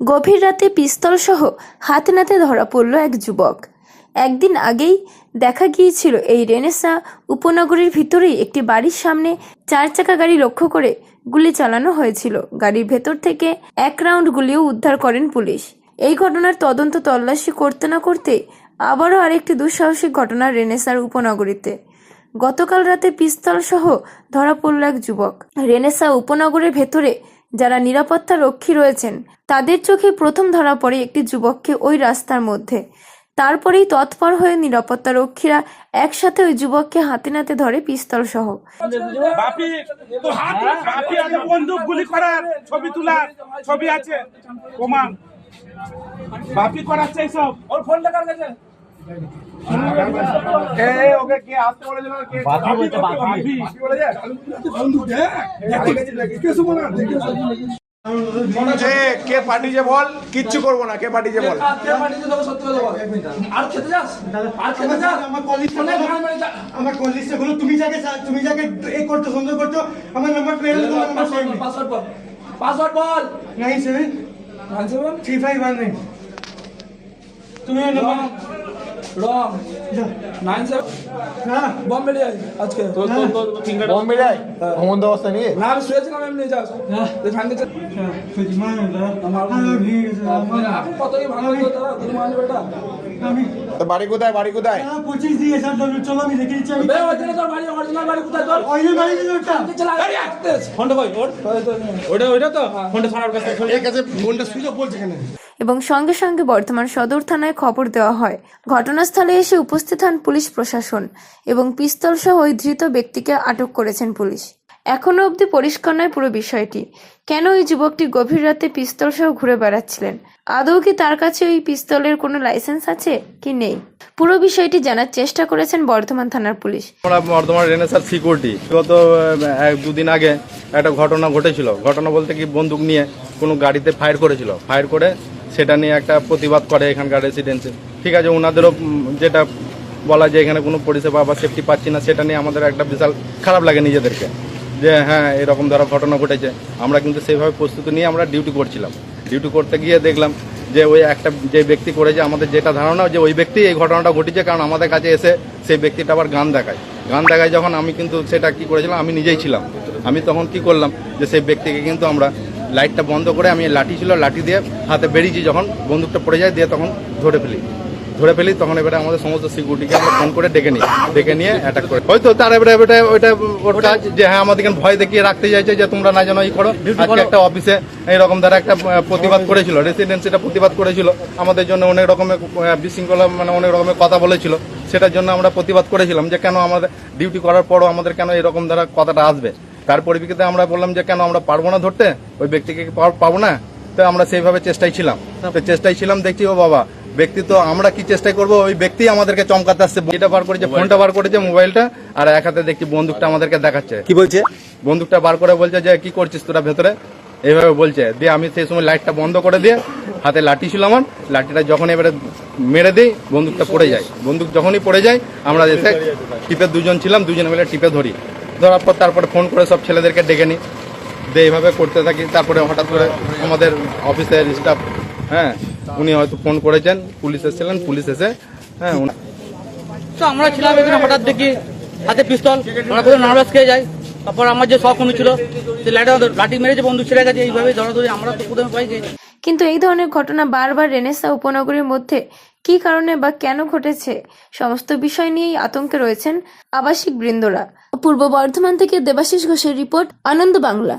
গভীর রাতে পিস্তল সহ হাতে নাতে ধরা পড়ল এক যুবক। একদিন আগেই দেখা গিয়েছিল এই রেনেসা উপনগরীর ভিতরেই একটি বাড়ির সামনে চার চাকা গাড়ি লক্ষ্য করে গুলি চালানো হয়েছিল। গাড়ির ভেতর থেকে এক রাউন্ড গুলিও উদ্ধার করেন পুলিশ। এই ঘটনার তদন্ত তল্লাশি করতে না করতে আবারও আরেকটি দুঃসাহসিক ঘটনা রেনেসার উপনগরীতে। গতকাল রাতে পিস্তল সহ ধরা পড়ল এক যুবক। রেনেসা উপনগরের ভেতরে যারা নিরাপত্তা রক্ষী রয়েছেন তাদের চোখে প্রথম ধরা পড়ে একটি যুবককে ওই রাস্তার মধ্যে। তারপরেই তৎপর হয়ে নিরাপত্তা রক্ষীরা একসাথে ওই যুবককে হাতে নাতে ধরে পিস্তল সহ বাপি তো হাত বাপি আছে বন্দুক গুলি করার ছবি তোলার ছবি আছে। প্রমাণ বাপি করাচ্ছে এইসব ওর ফোনটা কার কাছে? এই ওকে কে পাঠিয়েছে বল কিচ্ছু করব না কে পাঠিয়েছে বল আমার কলিজ আমার কলিজটা তুমি যাকে তুমি যাকে এই করছ সন্দেহ করছ আমার নাম্বার পেয়ে নাম্বার পাসওয়ার্ড বল। পাসওয়ার্ড বল nine seven three five one nine তুমি নাম্বার রং। Nine seven. হ্যাঁ। বম্বে দিয়ে আজকে। বম্বে যায়? ভ্রমণ অবস্থা নিয়ে না আমি শুয়েছিলাম এমনি যাস হ্যাঁ। বাড়ি কোথায় বাড়ি কোথায়? হ্যাঁ, পঁচিশ দিয়ে স্যার চলো আমি দেখে দিচ্ছি ফোনটা কই? ওটা ওইটা তো? ফোনটা সুইচ অফ বলছে কেন এবং সঙ্গে সঙ্গে বর্ধমান সদর থানায় খবর দেওয়া হয়। ঘটনাস্থলে এসে উপস্থিত হন পুলিশ প্রশাসন এবং পিস্তল সহ ওই ধৃত ব্যক্তিকে আটক করেছেন পুলিশ। এখনও অবধি পরিষ্কার নয় পুরো বিষয়টি। কেন ওই যুবকটি গভীর রাতে পিস্তল সহ ঘুরে বেড়াচ্ছিলেন? আদৌ কি তার কাছে ওই পিস্তলের কোনো লাইসেন্স আছে কি নেই? পুরো বিষয়টি জানার চেষ্টা করেছেন বর্ধমান থানার পুলিশ। আমরা বর্ধমান রেনেসার সিকিউরিটি। গত এক দুদিন আগে একটা ঘটনা ঘটেছিল। ঘটনা বলতে কি বন্দুক নিয়ে কোনো গাড়িতে ফায়ার করেছিল। ফায়ার করে সেটা নিয়ে একটা প্রতিবাদ করে এখানকার রেসিডেন্সি ঠিক আছে ওনাদেরও যেটা বলা যে এখানে কোনো পরিষেবা বা সেফটি পাচ্ছি না, সেটা নিয়ে আমাদের একটা বিশাল খারাপ লাগে নিজেদেরকে। যে হ্যাঁ এরকম ধরো ঘটনা ঘটেছে। আমরা কিন্তু সেইভাবে প্রস্তুতি নিয়ে আমরা ডিউটি করছিলাম। ডিউটি করতে গিয়ে দেখলাম যে ওই একটা, যে ব্যক্তি করেছে, আমাদের যেটা ধারণা যে ওই ব্যক্তি এই ঘটনাটা ঘটেছে, কারণ আমাদের কাছে এসে সেই ব্যক্তিটা আবার গান দেখায়। গান দেখায় যখন আমি কিন্তু সেটা কি করেছিলাম, আমি নিজেই ছিলাম। আমি তখন কি করলাম যে সেই ব্যক্তিকে কিন্তু আমরা লাইটটা বন্ধ করে আমি লাঠি ছিল লাঠি দিয়ে হাতে বেরিয়েছি যখন বন্দুকটা পড়ে যায় দিয়ে তখন ধরে ফেলি। ধরে ফেলি তখন এবারে আমাদের সমস্ত সিকিউরিটিকে আমরা ফোন করে ডেকে নিই ডেকে নিয়ে অ্যাটাক করে। হয়তো তার এবারে এবারে ওইটা ওর কাজ যে হ্যাঁ আমাদেরকে ভয় দেখিয়ে রাখতে চাইছে যে তোমরা না যেন ই করো। আজকে একটা অফিসে এইরকম দ্বারা একটা প্রতিবাদ করেছিল রেসিডেন্সিটা প্রতিবাদ করেছিল। আমাদের জন্য অনেক রকমের বিশৃঙ্খলা মানে অনেক রকমের কথা বলেছিল। সেটার জন্য আমরা প্রতিবাদ করেছিলাম যে কেন আমাদের ডিউটি করার পরও আমাদের কেন এরকম দ্বারা কথাটা আসবে? তার পরিপ্রেক্ষিতে আমরা বললাম যে কেন আমরা পারব না ধরতে? ওই ব্যক্তিকে পার- পাবো না? তো আমরা সেইভাবে চেষ্টায় ছিলাম। তো চেষ্টায় ছিলাম দেখছি ও বাবা ব্যক্তি তো আমরা কি চেষ্টা করব? ওই ব্যক্তি আমাদেরকে চমকাতে আসছে। এটা বার করেছে ফোনটা বার করেছে মোবাইলটা আর এক হাতে দেখছি বন্দুকটা আমাদেরকে দেখাচ্ছে। কি বলছে? বন্দুকটা বার করে বলছে যে কি করছিস তোরা ভেতরে? এইভাবে বলছে। দিয়ে আমি সেই সময় লাইটটা বন্ধ করে দিয়ে হাতে লাঠি ছিল আমার লাঠিটা যখন এবারে মেরে দিই বন্দুকটা পড়ে যায়। বন্দুক যখনই পড়ে যায় আমরা এসে টিপে দুজন ছিলাম দুজনে মিলে টিপে ধরি। ধরার পর তারপরে ফোন করে সব ছেলেদেরকে ডেকে নিই। দিয়ে এইভাবে করতে থাকি। তারপরে হঠাৎ করে আমাদের অফিসের স্টাফ হ্যাঁ উনি হয়তো ফোন করেছেন পুলিশ এসেছিলেন পুলিশ এসে হ্যাঁ তো আমরা ছিলাম এখানে হঠাৎ দেখি হাতে পিস্তল আমরা প্রথমে নার্ভাস খেয়ে যাই। তারপর আমার যে শখ ছিল সে লাঠি মেরেছে বন্ধু ছেড়ে গেছে এইভাবে ধরাধরি আমরা তো প্রথমে পাই কিন্তু এই ধরনের ঘটনা বারবার রেনেসা উপনগরের মধ্যে কী কারণে বা কেন ঘটেছে সমস্ত বিষয় নিয়েই আতঙ্কে রয়েছেন আবাসিক বৃন্দরা। পূর্ব বর্ধমান থেকে দেবাশিস ঘোষের রিপোর্ট আনন্দ বাংলা।